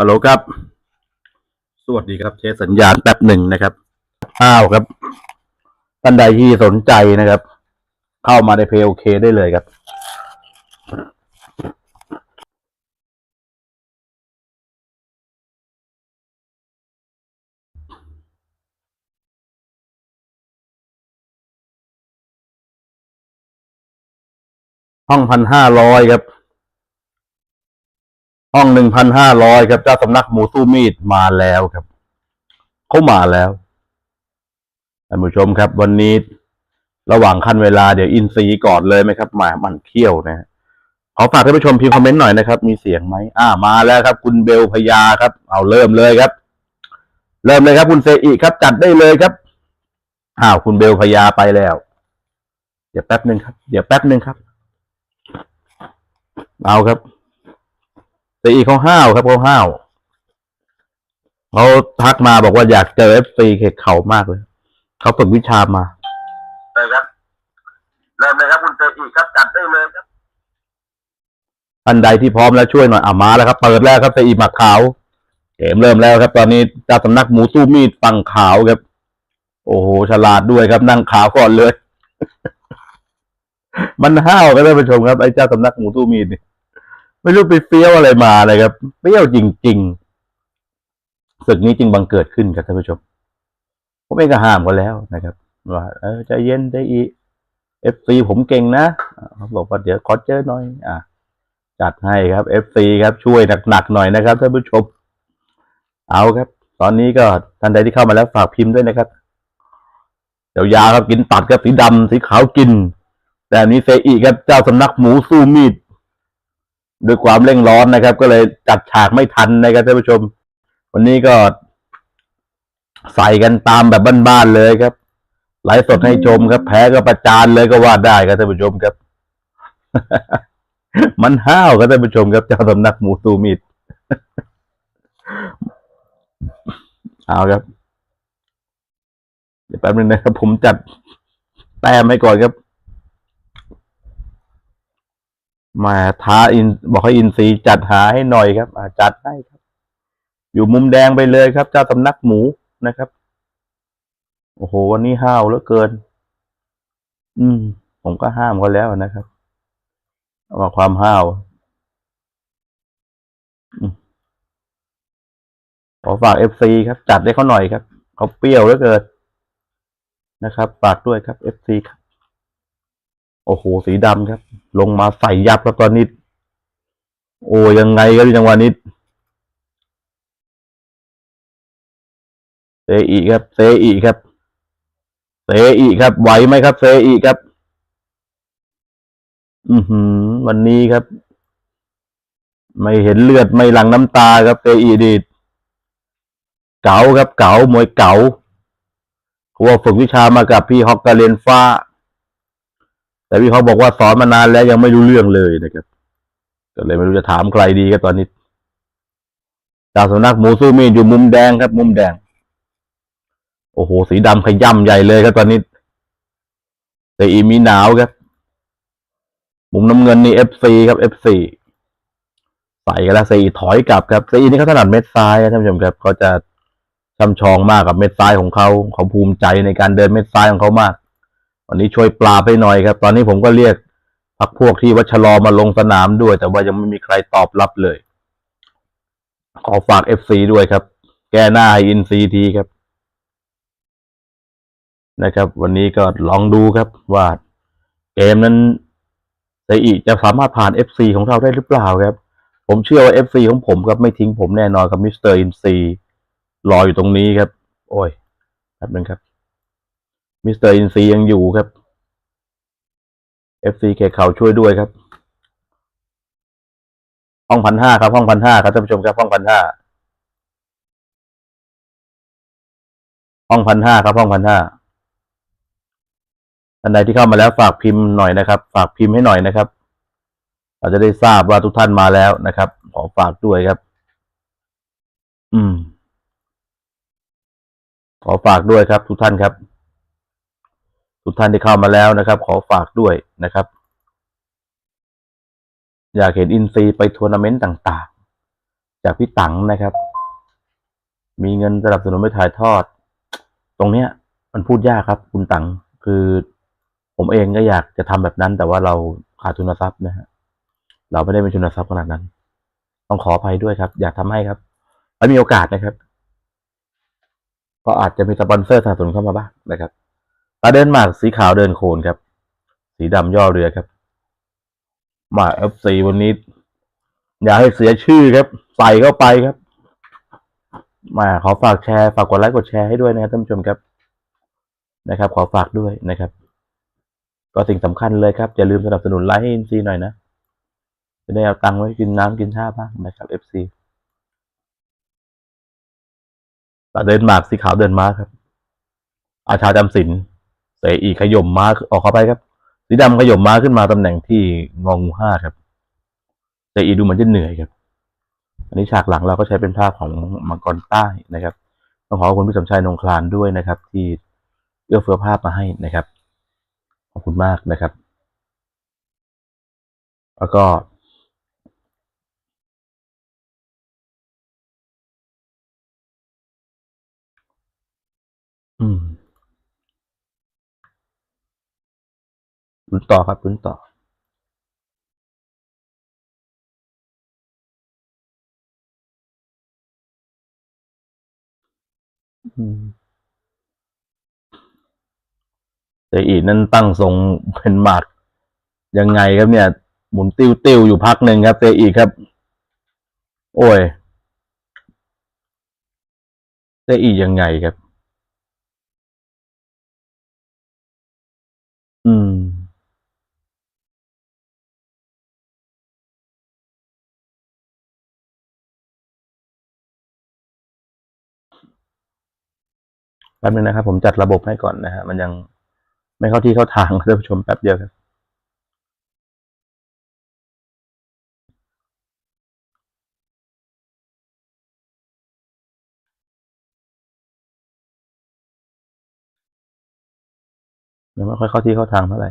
ฮัลโหลครับ สวัสดีครับเทสสัญญาณแป๊บหนึ่งนะครับอ้าวครับท่านใดที่สนใจนะครับ เข้ามาในเพย์โอเคได้เลยครับห้องพันห้าร้อยครับ ห้องหนึ่งพันห้าร้อยครับ เจ้าสำนักหมูสู้มีดมาแล้วครับ เขามาแล้วท่านผู้ชมครับ วันนี้ระหว่างขั้นเวลาเดี๋ยวอินซีก่อนเลยไหมครับหมามันเขี้ยวนะขอฝากท่านผู้ชมพิมพ์คอมเมนต์หน่อยนะครับ มีเสียงไหมอ่ามาแล้วครับ คุณเบลพยาครับ เอาเริ่มเลยครับ เริ่มเลยครับ คุณเซอิครับ จัดได้เลยครับอ้าวคุณเบลพยาไปแล้ว เดี๋ยวแป๊บหนึ่งครับ เดี๋ยวแป๊บหนึ่งครับ เอาครับ เซอิเขาห้าวครับเขาห้าวเขาทักมาบอกว่าอยากเจอเอฟซีเขกเขามากเลยเขาฝึกวิชามาเลยครับเริ่มเลยครับคุณเซอิครับจัดได้เลยครับท่านใดที่พร้อมแล้วช่วยหน่อยอ่ามาแล้วครับเปิดแล้วครับเซอิหมักขาวเกมเริ่มแล้วครับ ตอนนี้เจ้าสำนักหมูสู้มีดฝั่งขาวครับ โอ้โหฉลาดด้วยครับ นั่งขาวก่อนเลย มันห้าวครับท่านผู้ชมครับไอ้เจ้าสำนักหมูสู้มีดนี่ ไม่รู้ไปเฟี้ยวอะไรมาเลยครับเฟี้ยวจริง ๆ ศึกนี้จึงบังเกิดขึ้นครับท่านผู้ชมผมเองก็ห้ามเขาแล้วนะครับว่าเออใจเย็นใจอีเอฟซีผมเก่งนะเขาบอกว่าเดี๋ยวขอเจอหน่อย อะจัดให้ครับเอฟซีครับช่วยหนักๆหน่อยนะครับท่านผู้ชม เอาครับ ตอนนี้ก็ท่านใดที่เข้ามาแล้วฝากพิมพ์ด้วยนะครับเดี๋ยวยาครับกินตัดครับสีดำสีขาวกิน แต่นี้เซอิครับเจ้าสำนักหมูสู้มีด ด้วยความเร่งร้อนนะครับ ก็เลยจัดฉากไม่ทันนะครับท่านผู้ชม วันนี้ก็ใส่กันตามแบบบ้านๆเลยครับไลฟ์สดให้ชมครับ แพ้ก็ประจานเลยก็ว่าได้ครับท่านผู้ชมครับ มันห้าวครับท่านผู้ชมครับเจ้าสำนักหมูสู้มีดเอาครับ เดี๋ยวแป๊บนึงนะครับผมจัดแต้มให้ก่อนครับ มาท้าอินบอกให้อินซีจัดหาให้หน่อยครับอาจัดให้ครับ อยู่มุมแดงไปเลยครับ เจ้าสำนักหมูนะครับ โอ้โห วันนี้ห้าวเหลือเกิน อืม ผมก็ห้ามเขาแล้วนะครับเอาความห้าวอขอฝากเอฟซีครับ จัดให้เขาหน่อยครับเขาเปรี้ยวเหลือเกินนะครับ ฝากด้วยครับเอฟซีครับ โอ้โห สีดำครับ ลงมาใส่ยับแล้วตอนนี้โอ้ยังไงครับจังหวะนี้เซอีครับ เซอีครับ เซอีครับ ไหวไหมครับ เซอีครับ อือหือ วันนี้ครับ ไม่เห็นเลือดไม่หลั่งน้ำตาครับ เซอีดีดเก๋าครับ เก๋ามวยเก๋าเขาว่าฝึกวิชามากับพี่ฮอกกาเลนฟ้า แต่พี่เขาบอกว่าสอนมานานแล้วยังไม่รู้เรื่องเลยนะครับก็เลยไม่รู้จะถามใครดีครับตอนนี้จากสำนักหมูสู้มีดอยู่มุมแดงครับ มุมแดง โอ้โห สีดำขย่ำใหญ่เลยครับตอนนี้แต่อีมีหนาวครับ มุมน้ำเงินนี่เอฟซีครับเอฟซีใส่กันแล้วซีถอยกลับครับซีนี่เขาถนัดเม็ดซ้ายนะท่านผู้ชมครับเขาจะช่ำชองมากกับเม็ดซ้ายของเขาเขาภูมิใจในการเดินเม็ดซ้ายของเขามาก วันนี้ช่วยปลาบให้หน่อยครับ ตอนนี้ผมก็เรียกพักพวกที่วัชรอมาลงสนามด้วย แต่ว่ายังไม่มีใครตอบรับเลย ขอฝากเอฟซีด้วยครับ แก้หน้าให้อินซีทีครับ นะครับ วันนี้ก็ลองดูครับ ว่าเกมนั้นเซอิจะสามารถผ่านเอฟซีของเราได้หรือเปล่าครับ ผมเชื่อว่าเอฟซีของผมครับไม่ทิ้งผมแน่นอนครับมิสเตอร์อินซีรออยู่ตรงนี้ครับ โอ้ยแป๊บนึงครับ มิสเตอร์อินซียังอยู่ครับ FC เคเขาช่วยด้วยครับห้องพันห้าครับ ห้องพันห้าครับท่านผู้ชมครับห้องพันห้าห้องพันห้าครับห้องพันห้าท่านใดที่เข้ามาแล้วฝากพิมพ์หน่อยนะครับ ฝากพิมพ์ให้หน่อยนะครับ เราจะได้ทราบว่าทุกท่านมาแล้วนะครับ ขอฝากด้วยครับ อืม ขอฝากด้วยครับทุกท่านครับ ทุกท่านที่เข้ามาแล้วนะครับ ขอฝากด้วยนะครับ อยากเห็นอินซีไปทัวร์นาเมนต์ต่างๆ จากพี่ตังนะครับ มีเงินสนับสนุนไปถ่ายทอด ตรงเนี้ย มันพูดยากครับ คุณตังคือผมเองก็อยากจะทำแบบนั้น แต่ว่าเราขาดทุนทรัพย์นะฮะเราไม่ได้มีทุนทรัพย์ขนาดนั้น ต้องขออภัยด้วยครับ อยากทำให้ครับถ้ามีโอกาสนะครับ ก็อาจจะมีสปอนเซอร์สนับสนุนเข้ามาบ้างนะครับ ตาเดินหมากสีขาวเดินโคนครับ สีดำย่อเรือครับมาเอฟซีวันนี้ อย่าให้เสียชื่อครับ ใส่เข้าไปครับ มาขอฝากแชร์ ฝากกดไลค์กดแชร์ให้ด้วยนะครับท่านผู้ชมครับนะครับ ขอฝากด้วยนะครับ ก็สิ่งสำคัญเลยครับอย่าลืมสนับสนุนไลค์ให้อินซีหน่อยนะจะได้เอาตังค์ไว้กินน้ำกินท่าบ้างนะครับเอฟซีตาเดินหมากสีขาวเดินม้าครับ อาชาจำศิล เสอีขย่มม้าออกเข้าไปครับสีดำขย่มม้าขึ้นมาตำแหน่งที่งองูห้าครับเสอีดูเหมือนจะเหนื่อยครับ อันนี้ฉากหลังเราก็ใช้เป็นภาพของมังกรใต้นะครับต้องขอขอบคุณพี่สมชายนงคลานด้วยนะครับ ที่เอื้อเฟื้อภาพมาให้นะครับ ขอบคุณมากนะครับ แล้วก็ อืม ลุ้นต่อครับลุ้นต่ออืมเตอีนั่นตั้งทรงเป็นหมากยังไงครับเนี่ย หมุนติ้วติ้วอยู่พักหนึ่งครับเตอีครับ โอ้ยเตอียังไงครับ ป๊บนึงนะครับ ผมจัดระบบให้ก่อนนะฮะมันยังไม่เข้าที่เข้าทางท่านผู้ชมแป๊บเดียวครับยังไม่ค่อยเข้าที่เข้าทางเท่าไหร่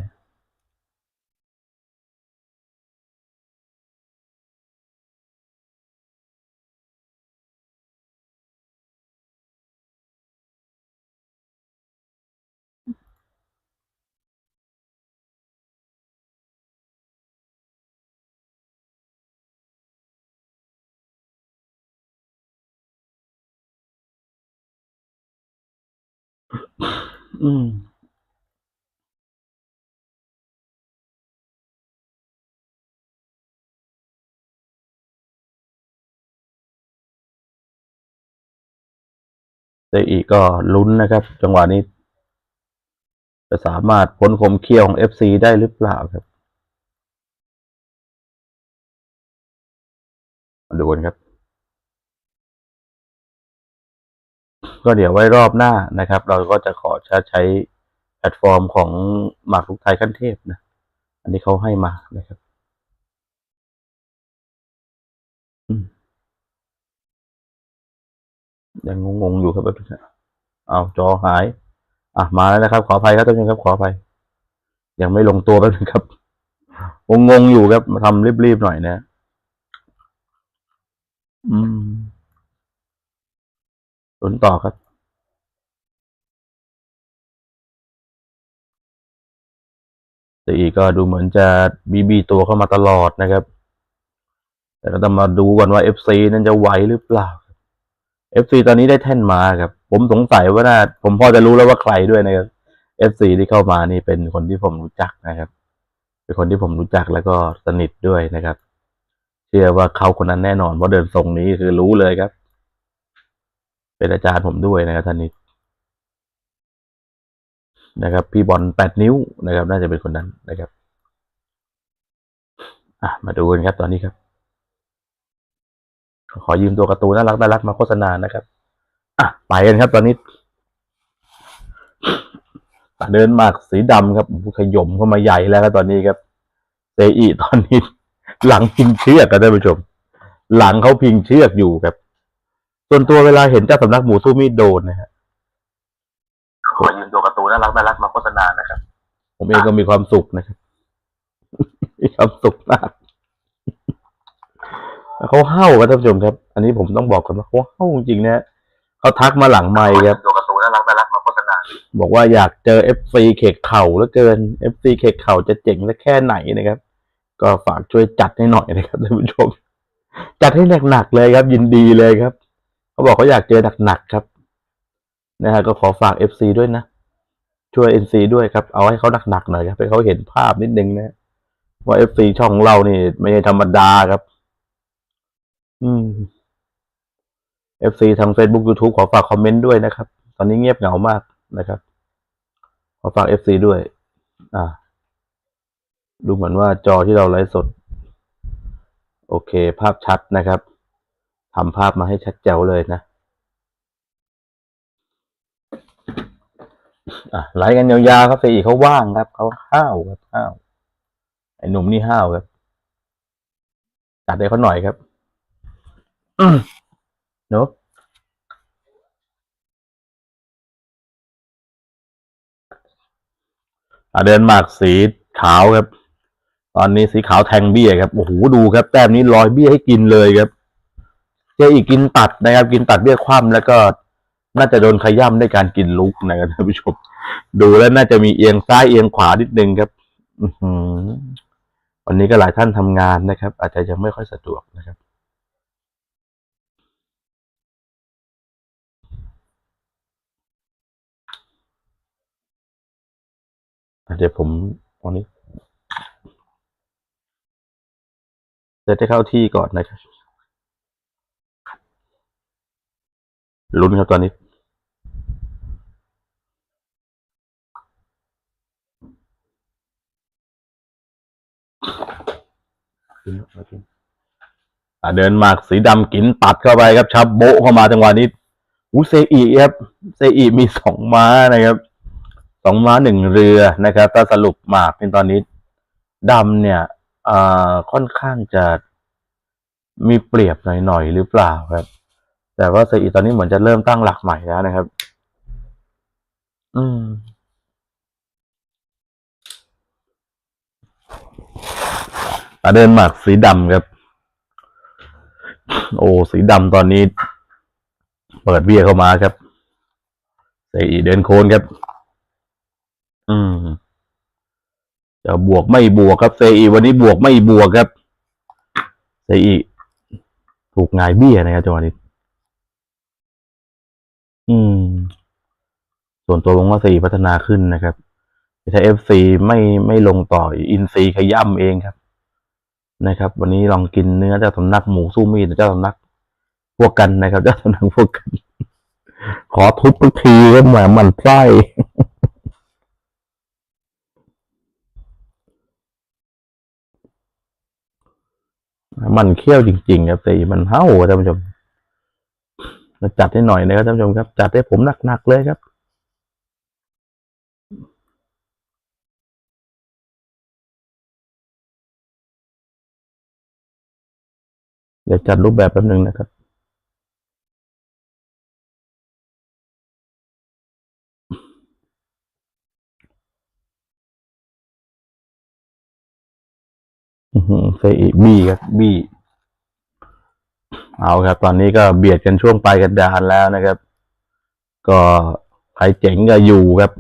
อืมเตอีก็ลุ้นนะครับ จังหวะนี้ จะสามารถพ้นคมเขี้ยวของ FC ได้หรือเปล่าครับ มาดูกันครับ ก็เดี๋ยวไว้รอบหน้านะครับ เราก็จะขอใช้แพลตฟอร์มของหมากรุกไทยขั้นเทพนะ อันนี้เขาให้มานะครับยังงงๆอยู่ครับแบบนี้เอาจอหาย อะมาแล้วนะครับ ขออภัยครับท่านผู้ชมครับ ขออภัย ยังไม่ลงตัวแป๊บนึงครับงงๆอยู่ครับมาทำรีบๆหน่อยนะ อืม นต่อครับ แต่อีกก็ดูเหมือนจะบีบีตัวเข้ามาตลอดนะครับ แต่ก็ต้องมาดูกันว่า FC นั้นจะไหวหรือเปล่า FC ตอนนี้ได้แท่นมาครับ ผมสงสัยว่าน่าผมพอจะรู้แล้วว่าใครด้วยนะครับ FC ที่เข้ามานี่เป็นคนที่ผมรู้จักนะครับ เป็นคนที่ผมรู้จักแล้วก็สนิทด้วยนะครับ เชื่อว่าเขาคนนั้นแน่นอนเพราะเดินทรงนี้คือรู้เลยครับ เป็นอาจารย์ผมด้วยนะครับท่านนี้นะครับ พี่บอลแปดนิ้วนะครับ น่าจะเป็นคนนั้นนะครับอะมาดูกันครับตอนนี้ครับ ขอยืมตัวการ์ตูนน่ารักน่ารักมาโฆษณานะครับอะไปกันครับ ตอนนี้ตาเดินมากสีดำครับขย่มเข้ามาใหญ่แล้วครับตอนนี้ครับเซอีตอนนี้ หลังพิงเชือกครับท่านผู้ชม หลังเขาพิงเชือกอยู่ครับ ส่วนตัวเวลาเห็นเจ้าสำนักหมูสู้มีดโดนนะฮะขอยืมตัวการ์ตูนน่ารักน่ารักมาโฆษณานะครับ ผมเองก็มีความสุขนะครับมีความสุขมากเอเขาเห้าครับท่านผู้ชมครับ อันนี้ผมต้องบอกก่อนว่าเขาเห้าจริงๆนะฮะเขาทักมาหลังไมค์ครับตัวการ์ตูนน่ารักน่ารักมาโฆษณาบอกว่าอยากเจอ FC เขกเข่าแล้วเกิน FC เขกเข่าจะเจ๋งสักแค่ไหนนะครับ ก็ฝากช่วยจัดให้หน่อยนะครับท่านผู้ชม จัดให้หนักๆเลยครับ ยินดีเลยครับ เขาบอกเขาอยากเจอหนักๆครับนะฮะก็ขอฝาก FC ด้วยนะ ช่วย NC ด้วยครับ เอาให้เขาหนักๆหน่อยครับให้เขาเห็นภาพนิดนึงนะว่า FC ช่องเรานี่ไม่ใช่ธรรมดาครับ อืม FC ทาง Facebook YouTube ขอฝากคอมเมนต์ด้วยนะครับ ตอนนี้เงียบเหงามากนะครับ ขอฝาก FC ด้วย อ่า ดูเหมือนว่าจอที่เราไลฟ์สด โอเค ภาพชัดนะครับ ทำภาพมาให้ชัดแจ๋วเลยนะอะไลฟ์กันยาวๆครับเฟอีเขาว่างครับเขาห้าวครับห้าวไอ้หนุ่มนี่ห้าวครับจัดให้เขาหน่อยครับอืมเนอะอะเดินหมากสีขาวครับ ตอนนี้สีขาวแทงเบี้ยครับโอ้โหดูครับ แต้มนี้ลอยเบี้ยให้กินเลยครับ เจอีกกินตัดนะครับ กินตัดเบี้ยคว่ำแล้วก็น่าจะโดนขย้ำด้วยการกินลุกนะครับท่านผู้ชมดูแล้วน่าจะมีเอียงซ้ายเอียงขวานิดนึงครับอือหือวันนี้ก็หลายท่านทำงานนะครับ อาจจะยังไม่ค่อยสะดวกนะครับอะเดี๋ยวผมวันนี้จะได้เข้าที่ก่อนนะครับ ลุ้นครับตอนนี้ เดินหมากสีดำกินตัดเข้าไปครับชับโบเข้ามาจังหวะนี้อูเซอีครับเซอีมีสองม้านะครับสองม้าหนึ่งเรือนะครับถ้าสรุปหมากเป็นตอนนี้ดำเนี่ยค่อนข้างจะมีเปรียบหน่อยๆหรือเปล่าครับ แต่ว่าเซอีตอนนี้เหมือนจะเริ่มตั้งหลักใหม่แล้วนะครับ อืมอะเดินหมากสีดำครับ โอ้ สีดำตอนนี้ เปิดเบี้ยเข้ามาครับเซอีเดินโคนครับ อืม จะบวกไม่บวกครับเซอีวันนี้บวกไม่บวกครับเซอีถูกงายเบี้ยนะครับจังหวะนี้ อืม ส่วนตัวลงว่าเซอีพัฒนาขึ้นนะครับถ้าเอฟซีไม่ไม่ลงต่ออินซีขย่ำเองครับ นะครับ วันนี้ลองกินเนื้อเจ้าสำนักหมูสู้มีดเจ้าสำนักพวกกันนะครับ เจ้าสำนักพวกกัน ขอทุบทุกทีก็เหมือนมันไส้มันเขี้ยวจริงๆครับแต่มันเห่าท่านผู้ชม มาจัดให้หน่อยนะครับท่านผู้ชมครับ จัดให้ผมหนักๆเลยครับเดี๋ยวจัดรูปแบบแป๊บหนึ่งนะครับ อือหือเซอีบีครับบี เอาครับ ตอนนี้ก็เบียดกันช่วงปลายกระดานแล้วนะครับ ก็ใครเจ๋งก็อยู่ครับ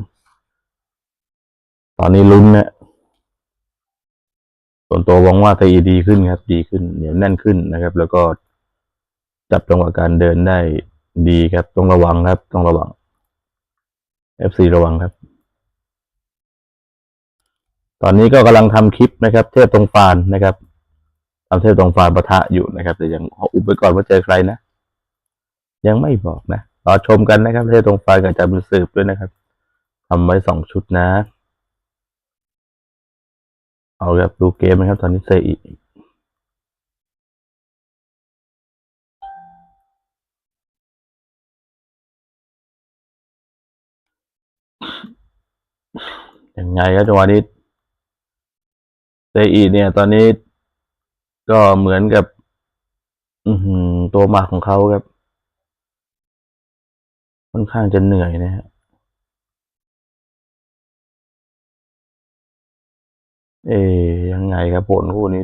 ตอนนี้ลุ้นนะส่วนตัวหวังว่าตีดีขึ้นครับ ดีขึ้นเหนียวแน่นขึ้นนะครับ แล้วก็จับจังหวะการเดินได้ดีครับ ต้องระวังครับ ต้องระวัง FC ระวังครับ ตอนนี้ก็กำลังทำคลิปนะครับ เทพตรงฟานนะครับ ทำเทพตรงฟาปะทะอยู่นะครับ แต่ยังขออุบไว้ก่อนว่าเจอใครนะ ยังไม่บอกนะรอชมกันนะครับเทพตรงฟากับอาจารย์บุญสืบด้วยนะครับทำไว้สองชุดนะ เอาครับดูเกมนะครับ ตอนนี้เซอียังไงครับจังหวะนี้เซอีเนี่ย ตอนนี้ ก็เหมือนกับอืตัวหมากของเขาครับ ค่อนข้างจะเหนื่อยนะฮะเอ๊ยยังไงครับผลคู่นี้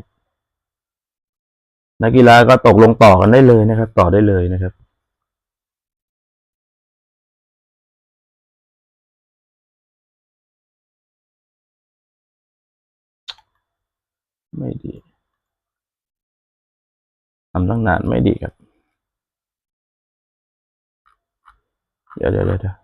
นักกีฬาก็ตกลงต่อกันได้เลยนะครับ ต่อได้เลยนะครับไม่ดี ทำตั้งนานไม่ดีครับ เดี๋ยวเดี๋ยวเดี๋ยว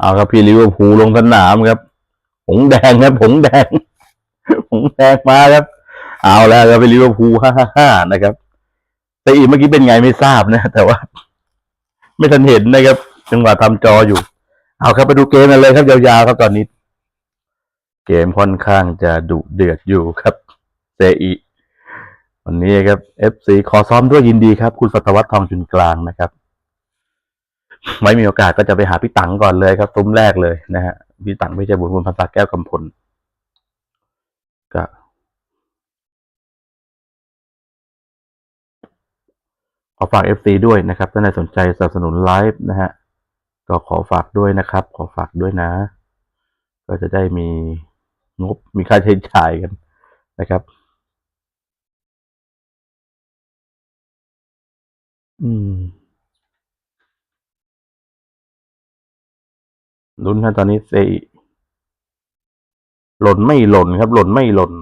เอาครับพี่ลิเวอร์พูลลงสนามครับหงแดงครับหงแดงหงแดงมาครับ เอาแล้วครับพี่ลิเวอร์พูลฮ่าฮ่าฮ่านะครับแต่อีเมื่อกี้เป็นไงไม่ทราบนะ แต่ว่า ไม่ทันเห็นนะครับจังหวะทำจออยู่ เอาครับไปดูเกมกันเลยครับยาวๆครับตอนนี้ เกมค่อนข้างจะดุเดือดอยู่ครับเซอีวันนี้ครับ FC ขอซ้อมด้วยยินดีครับ คุณสัตวัฒน์ทองจุนกลางนะครับ ไว้มีโอกาสก็จะไปหาพี่ตังก่อนเลยครับซุ้มแรกเลยนะฮะพี่ตังไม่ใช่บุญบุญพันธ์แก้วกำพลก็ขอฝาก FC ด้วยนะครับถ้าใครสนใจสนับสนุนไลฟ์นะฮะก็ขอฝากด้วยนะครับ ขอฝากด้วยนะ ก็จะได้มีงบมีค่าใช้จ่ายกันนะครับ อืม ลุ้นครับตอนนี้เซอิหล่นไม่หล่นครับ หล่นไม่หล่น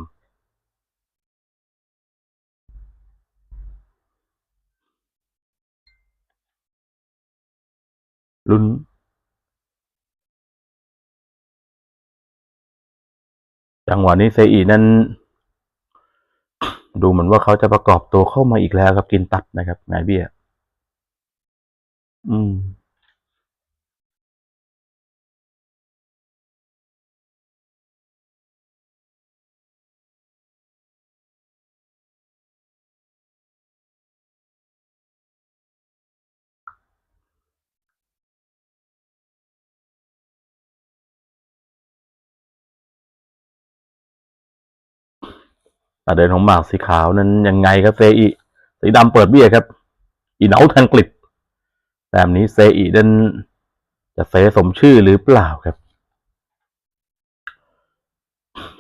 ลุ้นจังหวะนี้เซอีนั้น ดูเหมือนว่าเขาจะประกอบตัวเข้ามาอีกแล้วครับ กินตัดนะครับนายเบี้ย อืม แต่เดินของหมากสีขาวนั้นยังไงครับเซอีสีดำเปิดเบี้ยครับ อีเนาทังกฤษแบบนี้เซอีนั้นจะเซสมชื่อหรือเปล่าครับ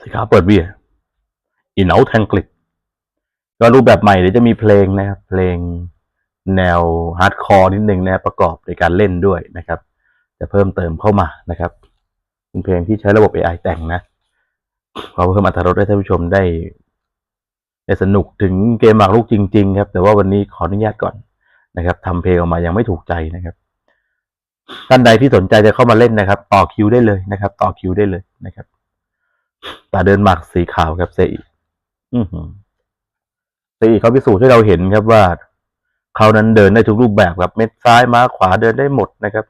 สีขาวเปิดเบี้ยอีเนาแทงกฤษก็รูปแบบใหม่เดี๋ยวจะมีเพลงนะครับเพลงแนวฮาร์ดคอร์นิดหนึ่งนะประกอบในการเล่นด้วยนะครับ จะเพิ่มเติมเข้ามานะครับเป็นเพลงที่ใช้ระบบ AI แต่งนะขอเพิ่มอรรถรสให้ท่านผู้ชมได้ สนุกถึงเกมหมากรุกจริง ๆ ครับ แต่ว่าวันนี้ขออนุญาตก่อนนะครับทำเพลงออกมายังไม่ถูกใจนะครับ ท่านใดที่สนใจจะเข้ามาเล่นนะครับ ต่อคิวได้เลยนะครับ ต่อคิวได้เลยนะครับตาเดินหมากสีขาวครับเซอีอือหือเซอีเขาพิสูจน์ให้เราเห็นครับว่าเขานั้นเดินได้ทุกรูปแบบครับเม็ดซ้ายมาขวาเดินได้หมดนะครับ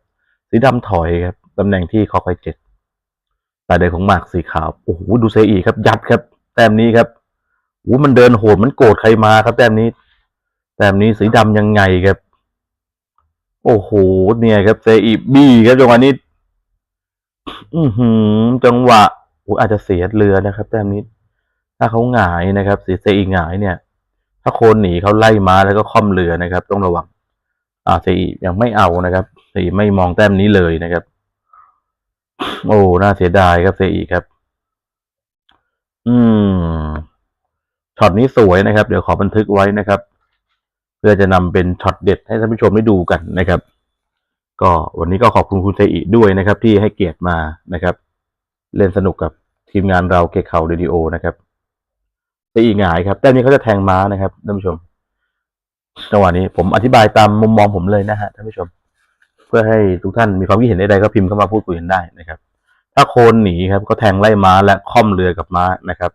สีดำถอยครับตำแหน่งที่คอไปเจ็ดตาเดินของหมากสีขาวโอ้โหดูเซอีครับยัดครับ แต้มนี้ครับ อ้มันเดินโหดมันโกรธใครมาครับแต้มนี้ แต้มนี้สีดำยังไงครับ โอ้โหเนี่ยครับเซอีบี้ครับจังหวะนี้ อือหือ จังหวะโอ้อาจจะเสียเรือนะครับ แต้มนี้ ถ้าเขาหงายนะครับเสียเซอีหงายเนี่ย ถ้าโคนหนีเขาไล่มาแล้วก็ค่อมเรือนะครับ ต้องระวัง อ่าเซอียังไม่เอานะครับเซอีไม่มองแต้มนี้เลยนะครับ โอ้น่าเสียดายครับเซอีครับ อืม ช็อตนี้สวยนะครับ เดี๋ยวขอบันทึกไว้นะครับ เพื่อจะนำเป็นช็อตเด็ดให้ท่านผู้ชมได้ดูกันนะครับ ก็วันนี้ก็ขอบคุณคุณเซอิด้วยนะครับ ที่ให้เกียรติมานะครับ เล่นสนุกกับทีมงานเราเกะเข่าเรดิโอนะครับเซอิหงายครับแต้มนี้เขาจะแทงม้านะครับท่านผู้ชมจังหวะนี้ผมอธิบายตามมุมมองผมเลยนะฮะท่านผู้ชม เพื่อให้ทุกท่านมีความคิดเห็นใดๆก็พิมพ์เข้ามาพูดคุยกันได้นะครับ ถ้าโคนหนีครับก็แทงไล่ม้าและค่อมเรือกับม้านะครับ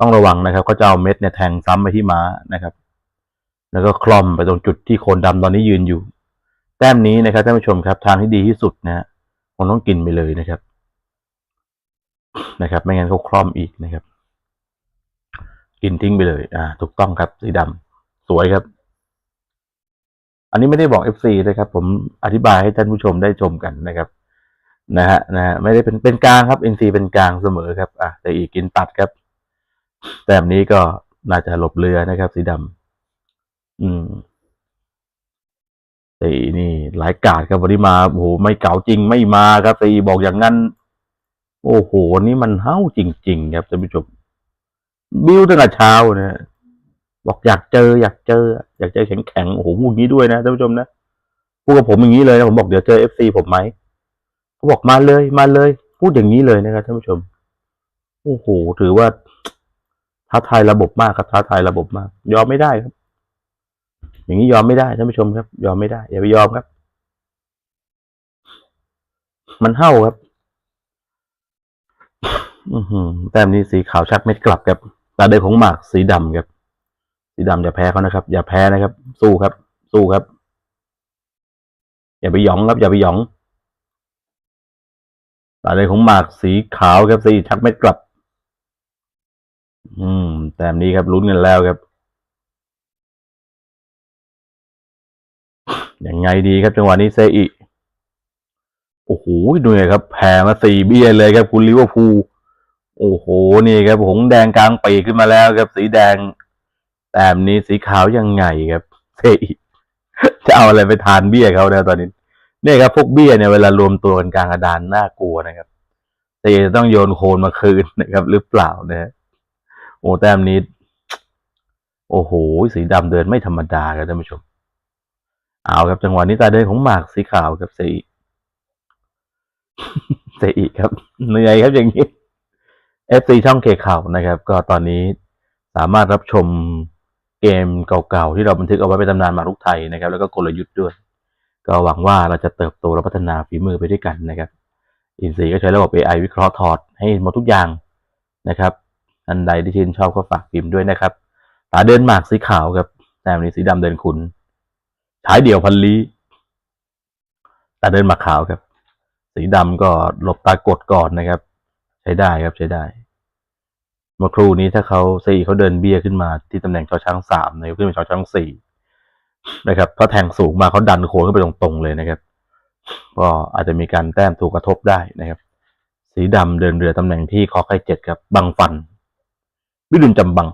ต้องระวังนะครับเขาจะเอาเม็ดเนี่ยแทงซ้ำไปที่ม้านะครับ แล้วก็คล่อมไปตรงจุดที่โคนดำตอนนี้ยืนอยู่ แต้มนี้นะครับท่านผู้ชมครับ ทางที่ดีที่สุดนะฮะคงต้องกินไปเลยนะครับ นะครับ ไม่งั้นเขาคล่อมอีกนะครับ กินทิ้งไปเลย อ่า ถูกต้องครับสีดำสวยครับ อันนี้ไม่ได้บอก FC นะครับ ผมอธิบายให้ท่านผู้ชมได้ชมกันนะครับนะฮะนะฮะไม่ได้เป็นเป็นกลางครับ NC เป็นกลางเสมอครับ อะแต่อีกกินตัดครับ แต่แบบนี้ก็น่าจะหลบเรือนะครับ สีดำอืมตีนี่หลายกาดครับวันนี้มาโอ้โหไม่เก่าจริงไม่มาครับตีบอกอย่างนั้น โอ้โหนี่มันเฮ้าจริง ๆ ครับท่านผู้ชมบิ้วตั้งแต่เช้านะบอกอยากเจอ อยากเจอ อยากเจอแข็งแข็งๆโอ้โหพูดงี้ด้วยนะท่านผู้ชมนะพูดกับผมอย่างนี้เลยนะผมบอกเดี๋ยวเจอเอฟซีผมไหมเขาบอกมาเลยมาเลย พูดอย่างนี้เลยนะครับท่านผู้ชม โอ้โห ถือว่า ท้าทายระบบมากครับท้าทายระบบมาก ยอมไม่ได้ครับ อย่างนี้ยอมไม่ได้ท่านผู้ชมครับ ยอมไม่ได้อย่าไปยอมครับ มันเห่าครับ อือหือแต้มนี้สีขาวชักเม็ดกลับครับตาเดินของหมากสีดำครับ สีดำอย่าแพ้เขานะครับ อย่าแพ้นะครับ สู้ครับ สู้ครับ อย่าไปหยองครับ อย่าไปหยองตาเดินของหมากสีขาวครับสีชักเม็ดกลับ อืม แต้มนี้ครับลุ้นกันแล้วครับ ยังไงดีครับจังหวะนี้เซอิโอ้โหดูเลยครับแพ้มาสี่เบี้ยเลยครับ คุณลิเวอร์พูลโอ้โห นี่ครับหงแดงกลางปีขึ้นมาแล้วครับ สีแดง แต้มนี้สีขาวยังไงครับเซอิจะเอาอะไรไปทานเบี้ยเขาเนี่ยตอนนี้เนี่ยครับพวกเบี้ยเนี่ยเวลารวมตัวกันกลางกระดานน่ากลัวนะครับเซอิจะต้องโยนโคลนมาคืนนะครับ หรือเปล่านะฮะ โอ้แต้มนี้ โอ้โห สีดำเดินไม่ธรรมดาครับท่านผู้ชม เอาครับจังหวะนี้ตาเดินของหมากสีขาวครับเซอิเซอิครับเหนื่อยครับอย่างนี้ FC ช่องเคข่าวนะครับ ก็ตอนนี้สามารถรับชมเกมเก่าๆ ที่เราบันทึกเอาไว้เป็นตำนานมารุกไทยนะครับ แล้วก็กลยุทธ์ด้วย ก็หวังว่าเราจะเติบโตและพัฒนาฝีมือไปด้วยกันนะครับ อินซีก็ใช้ระบบ AI วิเคราะห์ถอดให้หมดทุกอย่างนะครับ อันใดที่ชื่นชอบก็ฝากพิมพ์ด้วยนะครับตาเดินหมากสีขาวครับแต่วันนี้สีดำเดินคุณฉายเดี่ยวพันลีตาเดินหมากขาวครับ สีดำก็หลบตากดก่อนนะครับ ใช้ได้ครับใช้ได้เมื่อครู่นี้ถ้าเขาซีเขาเดินเบี้ยขึ้นมาที่ตำแหน่งชอช้างสามนะครับขึ้นเป็นชอช้างสี่นะครับเพราะแทงสูงมาเขาดันโค้งขึ้นไปตรงๆเลยนะครับ ก็อาจจะมีการแต้มถูกกระทบได้นะครับ สีดำเดินเรือตำแหน่งที่คอไข่เจ็ดครับบังฟัน วิรุณจำบัง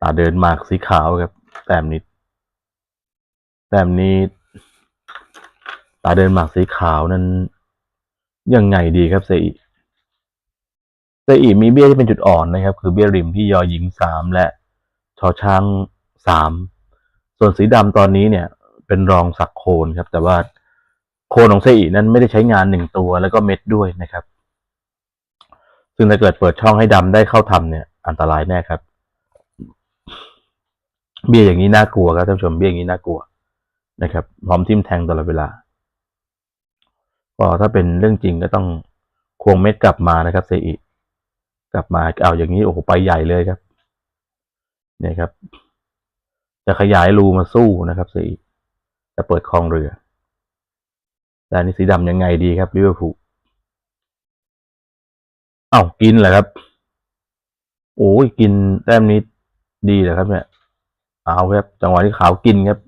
ตาเดินหมากสีขาวครับ แต้มนี้ แต้มนี้ ตาเดินหมากสีขาวนั้น ยังไงดีครับเซอิเซอิมีเบี้ยที่เป็นจุดอ่อนนะครับ คือเบี้ยริมที่ยอหญิงสามและชอช้างสาม ส่วนสีดำตอนนี้เนี่ย เป็นรองสักโคนครับ แต่ว่าโคนของเซอินั้นไม่ได้ใช้งานหนึ่งตัวแล้วก็เม็ดด้วยนะครับ ซึ่งถ้าเกิดเปิดช่องให้ดำได้เข้าทำเนี่ย อันตรายแน่ครับ เบี้ยอย่างนี้น่ากลัวครับท่านผู้ชมเบี้ยอย่างนี้น่ากลัวนะครับพร้อมทิ่มแทงตลอดเวลา ก็ถ้าเป็นเรื่องจริงก็ต้องควงเม็ดกลับมานะครับเซอิกลับมาเอาอย่างนี้โอ้โหไปใหญ่เลยครับ เนี่ยครับ จะขยายรูมาสู้นะครับเซอิจะเปิดคลองเรือ แต่นนี่สีดำยังไงดีครับลิเวอร์พูลเอ้ากินเหรอครับ โอ้ยกินแต้มนี้ดีเหรอครับ เนี่ยเอาครับจังหวะที่ขาวกินครับ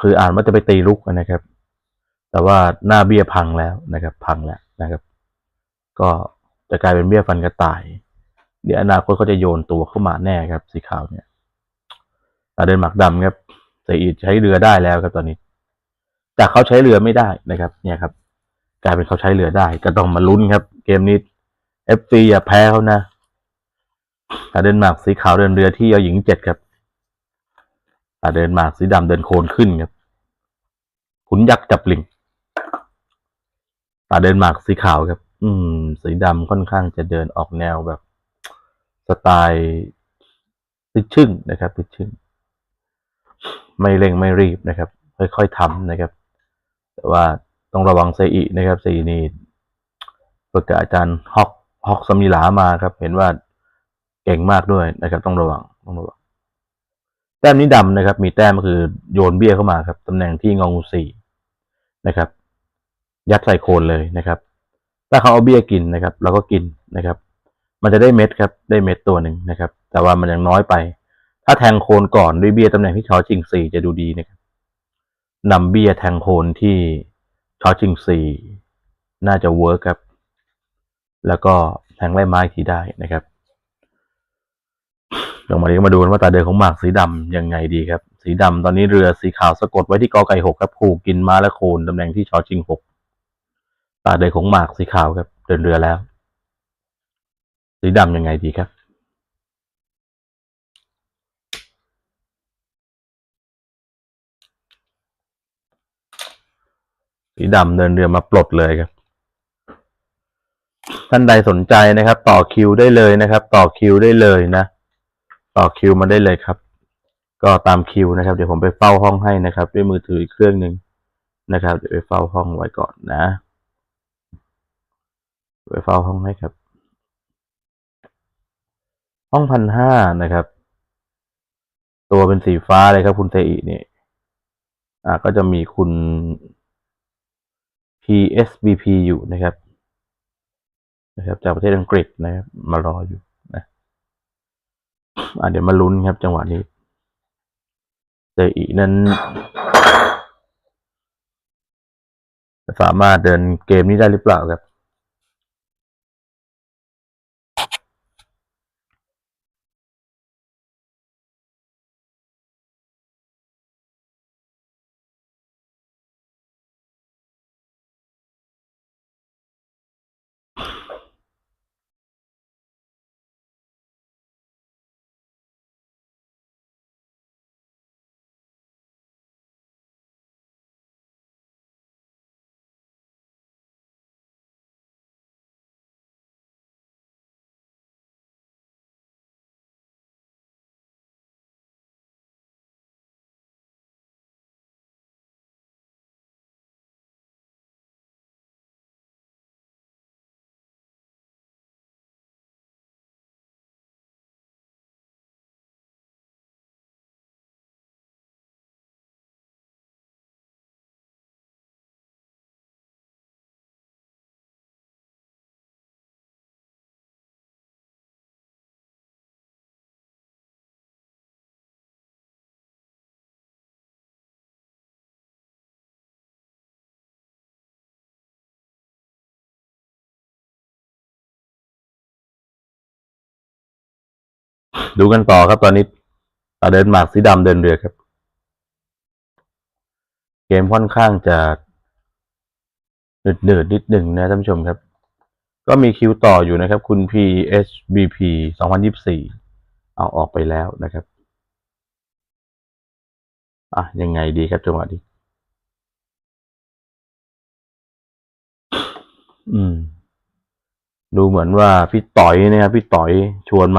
คืออ่านว่าจะไปตีลุกนะครับ แต่ว่าหน้าเบี้ยพังแล้วนะครับ พังแล้วนะครับ ก็จะกลายเป็นเบี้ยฟันกระต่าย เดี๋ยวอนาคตเขาจะโยนตัวเข้ามาแน่ครับ สีขาวเนี่ยตาเดินหมักดำครับเสียอีใช้เรือได้แล้วครับตอนนี้จากเขาใช้เรือไม่ได้นะครับ เนี่ยครับ กลายเป็นเขาใช้เรือได้ ก็ต้องมาลุ้นครับ เกมนี้เอฟซีอย่าแพ้เขานะ เดินหมากสีขาวเดินเรือที่ยอหญิงเจ็ดครับตาเดินหมากสีดำเดินโคนขึ้นครับ ขุนยักษ์จับลิงตาเดินหมากสีขาวครับ อืม สีดำค่อนข้างจะเดินออกแนวแบบสไตล์ติดชึ่งนะครับติดชึ่ง ไม่เร่งไม่รีบนะครับ ค่อยๆทำนะครับ แต่ว่าต้องระวังเซอินะครับเซอินี่ฝึกกับอาจารย์ฮอกฮอกสมิลามาครับ เห็นว่า เก่งมากด้วยนะครับ ต้องระวังต้องระวังแต้มนี้ดำนะครับ มีแต้มก็คือโยนเบี้ยเข้ามาครับตำแหน่งที่งองูสี่นะครับ ยัดใส่โคนเลยนะครับ ถ้าเขาเอาเบี้ยกินนะครับเราก็กินนะครับ มันจะได้เม็ดครับ ได้เม็ดตัวหนึ่งนะครับ แต่ว่ามันยังน้อยไป ถ้าแทงโคนก่อนด้วยเบี้ยตำแหน่งที่ชอชิงสี่จะดูดีนะครับนำเบี้ยแทงโคนที่ชอชิงสี่น่าจะเวิร์กครับ แล้วก็แทงไล่ไม้อีกทีได้นะครับ ลงมาดีก็มาดูว่าตาเดินของหมากสีดำยังไงดีครับ สีดำตอนนี้เรือสีขาวสะกดไว้ที่กอไก่หกครับผูกกินม้าและโคนตำแหน่งที่ชอชิงหกตาเดินของหมากสีขาวครับ เดินเรือแล้ว สีดำยังไงดีครับสีดำเดินเรือมาปลดเลยครับ ท่านใดสนใจนะครับ ต่อคิวได้เลยนะครับ ต่อคิวได้เลยนะ ต่อคิวมาได้เลยครับ ก็ตามคิวนะครับ เดี๋ยวผมไปเฝ้าห้องให้นะครับ ด้วยมือถืออีกเครื่องหนึ่งนะครับ เดี๋ยวไปเฝ้าห้องไว้ก่อนนะไปเฝ้าห้องให้ครับ ห้องพันห้านะครับ ตัวเป็นสีฟ้าเลยครับ คุณเตอินี่อ่าก็จะมีคุณ PSBP อยู่นะครับ นะครับ จากประเทศอังกฤษนะครับ มารออยู่ เดี๋ยวมาลุ้นครับจังหวะนี้เตอินั้น สามารถเดินเกมนี้ได้หรือเปล่าครับ ดูกันต่อครับตอนนี้ตาเดินหมากสีดำเดินเรือครับ เกมค่อนข้างจะเดือดๆนิดหนึ่งนะท่านผู้ชมครับ ก็มีคิวต่ออยู่นะครับ คุณ PHBP 2024 เอาออกไปแล้วนะครับ อะ ยังไงดีครับจังหวะนี้อืม ดูเหมือนว่าพี่ต่อยเนี่ยครับพี่ต่อยชวนมา